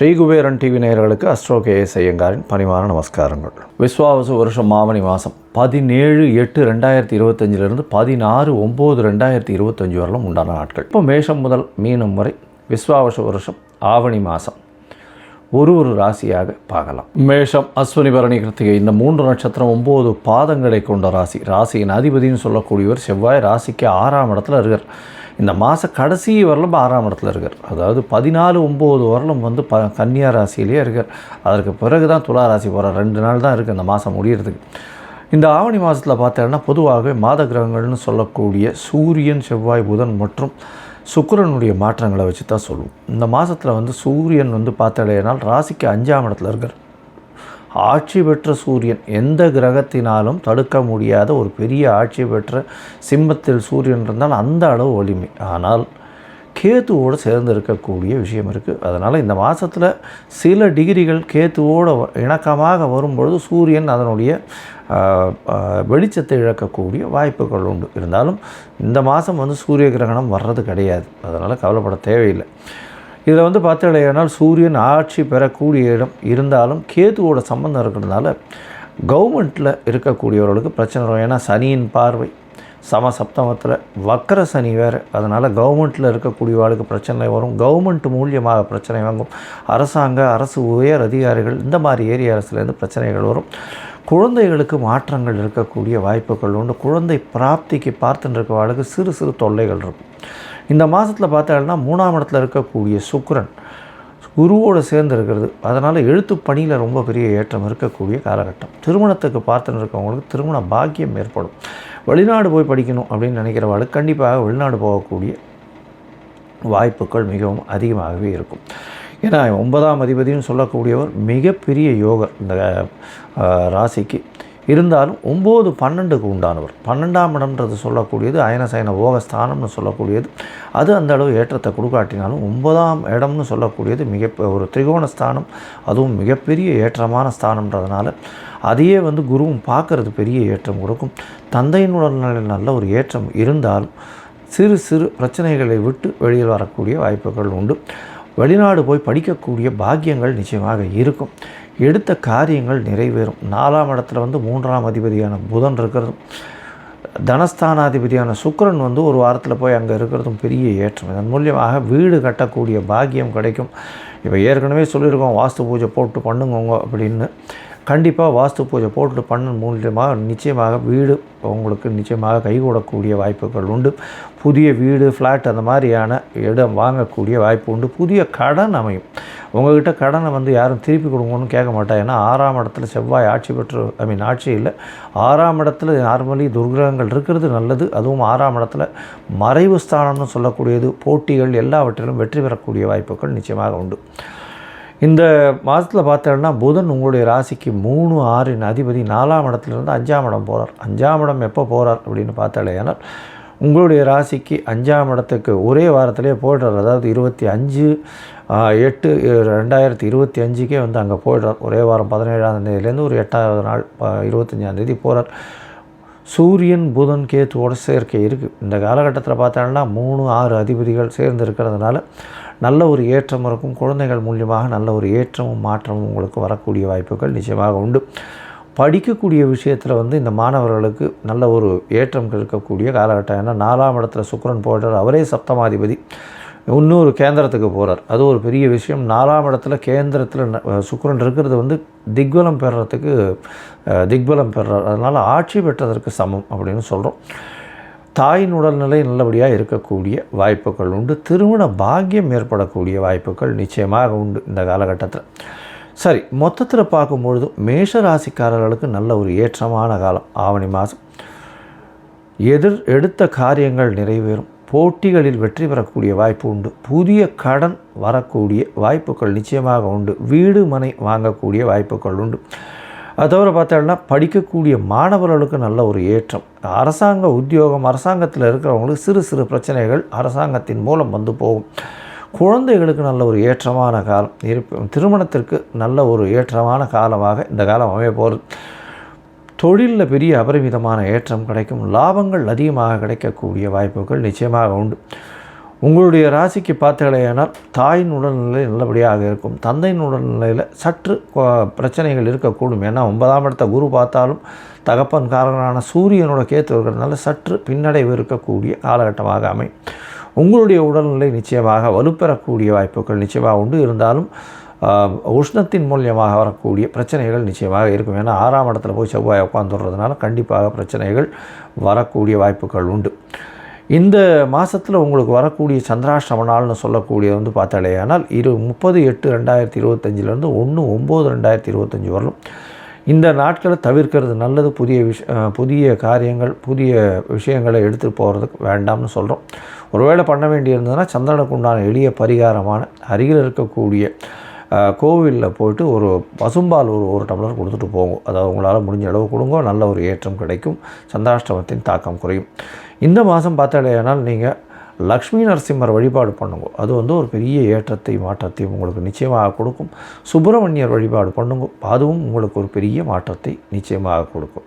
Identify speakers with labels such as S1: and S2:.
S1: ஸ்ரீகுபேரன் TV நேயர்களுக்கு astro K S ஐயங்காரின் பணிவான நமஸ்காரங்கள். விஸ்வாவச வருஷம் மாவணி மாதம் பதினேழு எட்டு ரெண்டாயிரத்தி இருபத்தஞ்சிலிருந்து பதினாறு ஒம்பது ரெண்டாயிரத்தி இருபத்தஞ்சி வரலும் உண்டான நாட்கள். இப்போ மேஷம் முதல் மீனம் வரை விஸ்வாவச வருஷம் ஆவணி மாதம் ஒரு ஒரு ராசியாக பார்க்கலாம். மேஷம் அஸ்வினி பரணி கிருத்திகை இந்த மூன்று நட்சத்திரம் ஒம்பது பாதங்களை கொண்ட ராசி. ராசியின் அதிபதினு சொல்லக்கூடியவர் செவ்வாய் ராசிக்கு ஆறாம் இடத்துல இருக்கார். இந்த மாத கடைசி வரலும் ஆறாம் இடத்துல இருக்கார். அதாவது பதினாலு ஒம்பது வரலும் வந்து ப கன்னியா ராசியிலேயே இருக்கார். அதற்கு பிறகு தான் துலா ராசி போகிறார் ரெண்டு நாள் தான் இருக்குது இந்த மாதம் முடியறதுக்கு. இந்த ஆவணி மாதத்தில் பார்த்தோன்னா பொதுவாகவே மாத கிரகங்கள்னு சொல்லக்கூடிய சூரியன் செவ்வாய் புதன் மற்றும் சுக்கிரனுடைய மாற்றங்களை வச்சு தான் சொல்லுவோம். இந்த மாதத்தில் வந்து சூரியன் வந்து பார்த்தடையினால் ராசிக்கு அஞ்சாம் இடத்துல இருக்கார். ஆட்சி பெற்ற சூரியன் எந்த கிரகத்தினாலும் தடுக்க முடியாத ஒரு பெரிய ஆட்சி பெற்ற சிம்மத்தில் சூரியன் இருந்தால் அந்த அளவு வலிமை. ஆனால் கேத்துவோடு சேர்ந்து இருக்கக்கூடிய விஷயம் இருக்குது அதனால் இந்த மாதத்தில் சில டிகிரிகள் கேத்துவோடு இணக்கமாக வரும்பொழுது சூரியன் அதனுடைய வெளிச்சத்தை இழக்கக்கூடிய வாய்ப்புகள் உண்டு. இருந்தாலும் இந்த மாதம் வந்து சூரிய கிரகணம் வர்றது கிடையாது. அதனால் கவலைப்பட தேவையில்லை. இதில் வந்து பார்த்தீங்கன்னா சூரியன் ஆட்சி பெறக்கூடிய இடம் இருந்தாலும் கேதுவோட சம்பந்தம் இருக்கிறதுனால கவர்மெண்ட்டில் இருக்கக்கூடியவர்களுக்கு பிரச்சனை வரும். ஏன்னா சனியின் பார்வை சம சப்தமத்தில் வக்கர சனி வேறு. அதனால் கவர்மெண்ட்டில் இருக்கக்கூடியவாளுக்கு பிரச்சனை வரும். கவர்மெண்ட் மூலியமாக பிரச்சனை வாங்கும். அரசாங்க அரசு உயர் அதிகாரிகள் இந்த மாதிரி ஏரியாஸ்லேருந்து பிரச்சனைகள் வரும். குழந்தைகளுக்கு மாற்றங்கள் இருக்கக்கூடிய வாய்ப்புகள் உண்டு. குழந்தை பிராப்திக்கு பார்த்துட்டு இருக்கவாளுக்கு சிறு சிறு தொல்லைகள் இருக்கும். இந்த மாதத்தில் பார்த்தீங்கன்னா மூணாம் இடத்துல இருக்கக்கூடிய சுக்ரன் குருவோடு சேர்ந்து இருக்கிறது அதனால் எழுத்து பணியில் ரொம்ப பெரிய ஏற்றம் இருக்கக்கூடிய காலகட்டம். திருமணத்துக்கு பார்த்துன்னு இருக்கவங்களுக்கு திருமண பாக்கியம் ஏற்படும். வெளிநாடு போய் படிக்கணும் அப்படின்னு நினைக்கிறவாளுக்கு கண்டிப்பாக வெளிநாடு போகக்கூடிய வாய்ப்புகள் மிகவும் அதிகமாகவே இருக்கும். ஏன்னா ஒன்பதாம் அதிபதினு சொல்லக்கூடியவர் மிகப்பெரிய யோகர் இந்த ராசிக்கு இருந்தாலும் ஒம்பது பன்னெண்டுக்கு உண்டானவர். பன்னெண்டாம் இடம்ன்றது சொல்லக்கூடியது அயனசயன ஓகஸ்தானம்னு சொல்லக்கூடியது. அது அந்த அளவு ஏற்றத்தை கொடுக்காட்டினாலும் ஒன்பதாம் இடம்னு சொல்லக்கூடியது மிக ஒரு திரிகோண ஸ்தானம் அதுவும் மிகப்பெரிய ஏற்றமான ஸ்தானம்ன்றதுனால அதையே வந்து குருவும் பார்க்கறது பெரிய ஏற்றம் கொடுக்கும். தந்தையின் உடல்நிலையில் நல்ல ஒரு ஏற்றம் இருந்தாலும் சிறு சிறு பிரச்சனைகளை விட்டு வெளியில் வரக்கூடிய வாய்ப்புகள் உண்டு. வெளிநாடு போய் படிக்கக்கூடிய பாக்கியங்கள் நிச்சயமாக இருக்கும். எடுத்த காரியங்கள் நிறைவேறும். நாலாம் இடத்துல வந்து மூன்றாம் அதிபதியான புதன் இருக்கிறதும் தனஸ்தானாதிபதியான சுக்கிரன் வந்து ஒரு வாரத்தில் போய் அங்கே இருக்கிறதும் பெரிய ஏற்றம். இதன் மூலியமாக வீடு கட்டக்கூடிய பாக்கியம் கிடைக்கும். இப்போ ஏற்கனவே சொல்லியிருக்கோம் வாஸ்து பூஜை போட்டு பண்ணுங்கோங்க அப்படின்னு. கண்டிப்பாக வாஸ்து பூஜை போட்டு பண்ண மூலியமாக நிச்சயமாக வீடு உங்களுக்கு நிச்சயமாக கைகூடக்கூடிய வாய்ப்புகள் உண்டு. புதிய வீடு ஃப்ளாட் அந்த மாதிரியான இடம் வாங்கக்கூடிய வாய்ப்பு உண்டு. புதிய கடன் அமையும். உங்கள்கிட்ட கடனை வந்து யாரும் திருப்பி கொடுங்கன்னு கேட்க மாட்டாங்க. ஏன்னா ஆறாம் இடத்துல செவ்வாய் ஆட்சி பெற்று ஐ மீன் ஆட்சி இல்லை. ஆறாம் இடத்துல நார்மலி துர்கிரகங்கள் இருக்கிறது நல்லது. அதுவும் ஆறாம் இடத்துல மறைவு ஸ்தானம்னு சொல்லக்கூடியது. போட்டிகள் எல்லாவற்றிலும் வெற்றி பெறக்கூடிய வாய்ப்புகள் நிச்சயமாக உண்டு. இந்த மாதத்தில் பார்த்தோன்னா புதன் உங்களுடைய ராசிக்கு மூணு ஆறின் அதிபதி நாலாம் இடத்துலேருந்து அஞ்சாம் இடம் போகிறார் அஞ்சாம் இடம் எப்போ போகிறார் அப்படின்னு பார்த்தாலே உங்களுடைய ராசிக்கு அஞ்சாம் இடத்துக்கு ஒரே வாரத்திலே போய்டுறார். அதாவது இருபத்தி அஞ்சு எட்டு ரெண்டாயிரத்தி இருபத்தி அஞ்சுக்கே வந்து அங்கே போய்டுறார். ஒரே வாரம் பதினேழாம் தேதியிலேருந்து ஒரு எட்டாவது நாள் இருபத்தஞ்சாந்தேதி இருபத்தஞ்சாம் தேதி போகிறார் சூரியன் புதன் கேத்துவோட சேர்க்கை இருக்குது இந்த காலகட்டத்தில் பார்த்தோன்னா மூணு ஆறு அதிபதிகள் சேர்ந்து இருக்கிறதுனால நல்ல ஒரு ஏற்றம் இருக்கும். குழந்தைகள் மூலியமாக நல்ல ஒரு ஏற்றமும் மாற்றமும் உங்களுக்கு வரக்கூடிய வாய்ப்புகள் நிச்சயமாக உண்டு. படிக்கக்கூடிய விஷயத்தில் வந்து இந்த மாணவர்களுக்கு நல்ல ஒரு ஏற்றம் இருக்கக்கூடிய காலகட்டம். ஏன்னா நாலாம் இடத்துல சுக்கிரன் போடுறார் அவரே சப்தமாதிபதி. இன்னொரு கேந்திரத்துக்கு போகிறார் அது ஒரு பெரிய விஷயம். நாலாம் இடத்துல கேந்திரத்தில் சுக்கரன் இருக்கிறது வந்து திக்பலம் பெறுறதுக்கு திக்வலம் திக்பலம் பெறுறார் அதனால் ஆட்சி பெற்றதற்கு சமம் அப்படின்னு சொல்கிறோம் தாயின் உடல்நிலை நல்லபடியாக இருக்கக்கூடிய வாய்ப்புகள் உண்டு. திருமண பாக்கியம் ஏற்படக்கூடிய வாய்ப்புகள் நிச்சயமாக உண்டு இந்த காலகட்டத்தில். சரி மொத்தத்தில் பார்க்கும்பொழுது மேஷ ராசிக்காரர்களுக்கு நல்ல ஒரு ஏற்றமான காலம் ஆவணி மாதம். எதிர் எடுத்த காரியங்கள் நிறைவேறும். போட்டிகளில் வெற்றி பெறக்கூடிய வாய்ப்பு உண்டு. புதிய கடன் வரக்கூடிய வாய்ப்புகள் நிச்சயமாக உண்டு. வீடு மனை வாங்கக்கூடிய வாய்ப்புகள் உண்டு. அது தவிர பார்த்தோம்னா படிக்கக்கூடிய மாணவர்களுக்கு நல்ல ஒரு ஏற்றம். அரசாங்க உத்தியோகம் அரசாங்கத்தில் இருக்கிறவங்களுக்கு சிறு சிறு பிரச்சனைகள் அரசாங்கத்தின் மூலம் வந்து போகும். குழந்தைகளுக்கு நல்ல ஒரு ஏற்றமான காலம். இருப்ப திருமணத்திற்கு நல்ல ஒரு ஏற்றமான காலமாக இந்த காலம் அமைய போகிறது தொழிலில் பெரிய அபரிமிதமான ஏற்றம் கிடைக்கும். லாபங்கள் அதிகமாக கிடைக்கக்கூடிய வாய்ப்புகள் நிச்சயமாக உண்டு. உங்களுடைய ராசிக்கு பார்த்தீங்களேனால் தாயின் உடல்நிலை நல்லபடியாக இருக்கும். தந்தையின் உடல்நிலையில் சற்று பிரச்சனைகள் இருக்கக்கூடும். ஏன்னா ஒன்பதாம் இடத்த குரு பார்த்தாலும் தகப்பன் காரகனான சூரியனோட கேத்து இருக்கிறதுனால சற்று பின்னடைவு இருக்கக்கூடிய காலகட்டமாக அமையும். உங்களுடைய உடல்நிலை நிச்சயமாக வலுப்பெறக்கூடிய வாய்ப்புகள் நிச்சயமாக உண்டு. இருந்தாலும் உஷ்ணத்தின் மூலியமாக வரக்கூடிய பிரச்சனைகள் நிச்சயமாக இருக்கும். ஏன்னா ஆறாம் இடத்துல போய் செவ்வாய் உட்காந்துடுறதுனால கண்டிப்பாக பிரச்சனைகள் வரக்கூடிய வாய்ப்புகள் உண்டு. இந்த மாதத்தில் உங்களுக்கு வரக்கூடிய சந்திராஷ்டம நாள்னு சொல்லக்கூடியது வந்து பார்த்தாலே ஆனால் இரு முப்பது எட்டு ரெண்டாயிரத்தி இருபத்தஞ்சிலேருந்து ஒன்று ஒம்பது ரெண்டாயிரத்தி இருபத்தஞ்சி வரலும் இந்த நாட்களை தவிர்க்கிறது நல்லது. புதிய விஷ புதிய காரியங்கள் புதிய விஷயங்களை எடுத்துகிட்டு போகிறதுக்கு வேண்டாம்னு சொல்கிறோம் ஒருவேளை பண்ண வேண்டியிருந்ததுன்னா சந்திரனுக்கு உண்டான எளிய பரிகாரமான அருகில் இருக்கக்கூடிய கோவிலில் போயிட்டு ஒரு பசும்பால் ஒரு ஒரு டம்ளர் கொடுத்துட்டு போகும் அதாவது உங்களால் முடிஞ்ச அளவு கொடுங்க. நல்ல ஒரு ஏற்றம் கிடைக்கும். சந்தாஷ்டமத்தின் தாக்கம் குறையும். இந்த மாதம் பார்த்தாலேனால் நீங்கள் லக்ஷ்மி நரசிம்மர் வழிபாடு பண்ணுங்க. அது வந்து ஒரு பெரிய ஏற்றத்தை மாற்றத்தையும் உங்களுக்கு நிச்சயமாக கொடுக்கும். சுப்பிரமணியர் வழிபாடு பண்ணுங்க. அதுவும் உங்களுக்கு ஒரு பெரிய மாற்றத்தை நிச்சயமாக கொடுக்கும்.